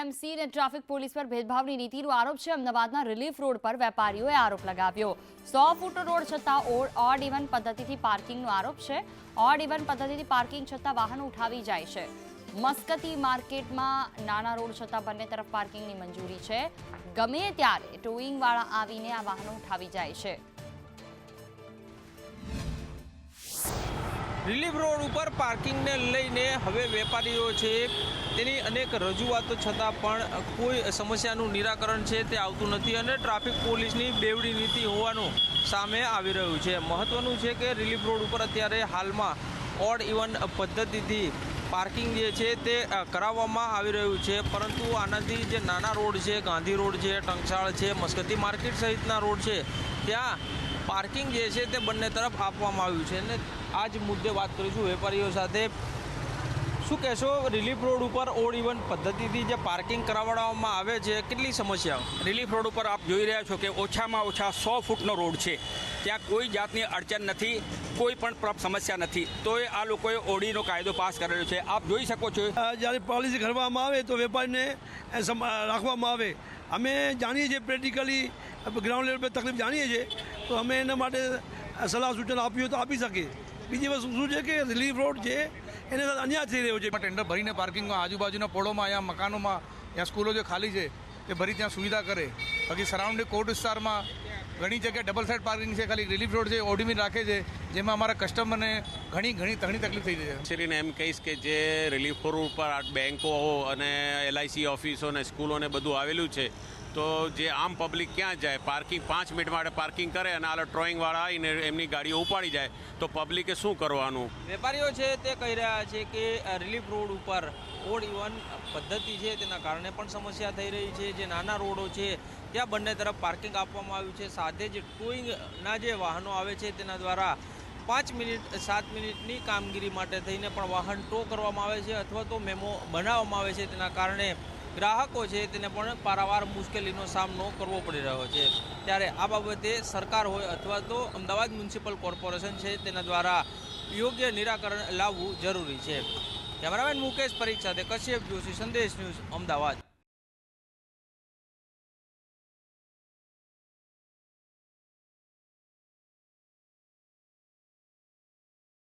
BMC અને traffic police પર ભેદભાવની નીતિનો આરોપ છે. અમદાવાદના રિલીફ રોડ પર વેપારીઓએ આરોપ લગાવ્યો. સો ફૂટ રોડ છતાં ઓડ ઇવન પદ્ધતિથી પાર્કિંગનો આરોપ છે. ઓડ ઇવન પદ્ધતિથી પાર્કિંગ છતાં વાહનો ઉઠાવી જાય છે. મસ્કતી માર્કેટમાં નાના રોડ છતાં બંને તરફ પાર્કિંગની મંજૂરી છે. ગમે ત્યારે ટોઈંગવાળા આવીને આ વાહનો ઉઠાવી જાય છે. રિલીફ રોડ ઉપર પાર્કિંગને લઈને હવે વેપારીઓ છે તેની અનેક રજૂઆતો છતાં પણ કોઈ સમસ્યાનું નિરાકરણ છે તે આવતું નથી અને ટ્રાફિક પોલીસની બેવડી નીતિ હોવાનું સામે આવી રહ્યું છે. મહત્વનું છે કે રિલીફ રોડ ઉપર અત્યારે હાલમાં ઓડ ઇવન પદ્ધતિથી પાર્કિંગ જે છે તે કરાવવામાં આવી રહ્યું છે. પરંતુ આનાથી જે નાના રોડ છે, ગાંધી રોડ છે, ટંકશાળ છે, મસ્કતી માર્કેટ સહિતના રોડ છે ત્યાં પાર્કિંગ જે છે તે બંને તરફ આપવામાં આવ્યું છે. અને આ જ મુદ્દે વાત કરીશું વેપારીઓ સાથે. શું કહેશો રિલીફ રોડ ઉપર ઓડ ઇવન પદ્ધતિથી જે પાર્કિંગ કરાવવામાં આવે છે કેટલી સમસ્યાઓ રિલીફ રોડ ઉપર આપ જોઈ રહ્યા છો કે ઓછામાં ઓછા સો ફૂટનો રોડ છે. ત્યાં કોઈ જાતની અડચણ નથી કોઈ પણ સમસ્યા નથી. તો એ આ લોકોએ ઓડીનો કાયદો પાસ કરેલો છે. આપ જોઈ શકો છો. જ્યારે પોલિસી કરવામાં આવે તો વેપારીને રાખવામાં આવે. અમે જાણીએ છીએ પ્રેક્ટિકલી ગ્રાઉન્ડ લેવલ પર તકલીફ જાણીએ છીએ, તો અમે એના માટે સલાહ સૂચન હોય તો આપી શકીએ. બીજી વસ્તુ શું છે કે રિલીફ રોડ છે, એને સાથે અન્યાય થઈ રહ્યો છે. ટેન્ડર ભરીને પાર્કિંગમાં આજુબાજુના પોળોમાં અહીંયા મકાનોમાં ત્યાં સ્કૂલો જે ખાલી છે, એ ભરી ત્યાં સુવિધા કરે. બાકી સરાઉન્ડિંગ કોર્ટ વિસ્તારમાં ઘણી જગ્યાએ ડબલ સાઇડ પાર્કિંગ છે, ખાલી રિલીફ રોડ છે ઓડીમી રાખે છે. જેમાં અમારા કસ્ટમરને ઘણી ઘણી ઘણી તકલીફ થઈ રહી છે. એમ કહીશ કે જે રિલીફ રોડ ઉપર આ બેન્કો અને એલઆઈસી ઓફિસો અને સ્કૂલોને બધું આવેલું છે તો જે આમ પબ્લિક ક્યાં જાય? પાર્કિંગ પાંચ મિનિટ માટે પાર્કિંગ કરે અને આ ડ્રોઈંગવાળા આવીને એમની ગાડીઓ ઉપાડી જાય તો પબ્લિકે શું કરવાનું? વેપારીઓ છે તે કહી રહ્યા છે કે રિલીફ રોડ ઉપર ઓડ ઇવન પદ્ધતિ છે તેના કારણે પણ સમસ્યા થઈ રહી છે. જે નાના રોડો છે ત્યાં બંને તરફ પાર્કિંગ આપવામાં આવ્યું છે. સાથે જ ટોઈંગના જે વાહનો આવે છે તેના દ્વારા પાંચ મિનિટ, સાત મિનિટની કામગીરી માટે થઈને પણ વાહન ટો કરવામાં આવે છે અથવા તો મેમો બનાવવામાં આવે છે. તેના કારણે ગ્રાહકો છે તેને પણ પારાવાર મુશ્કેલીનો સામનો કરવો પડી રહ્યો છે. ત્યારે આ બાબતે સરકાર હોય અથવા તો અમદાવાદ મ્યુનિસિપલ કોર્પોરેશન છે તેના દ્વારા યોગ્ય નિરાકરણ લાવવું જરૂરી છે. કેમેરામેન મુકેશ પરીખ સાથે કશ્યપ જોશી, સંદેશ ન્યૂઝ અમદાવાદ.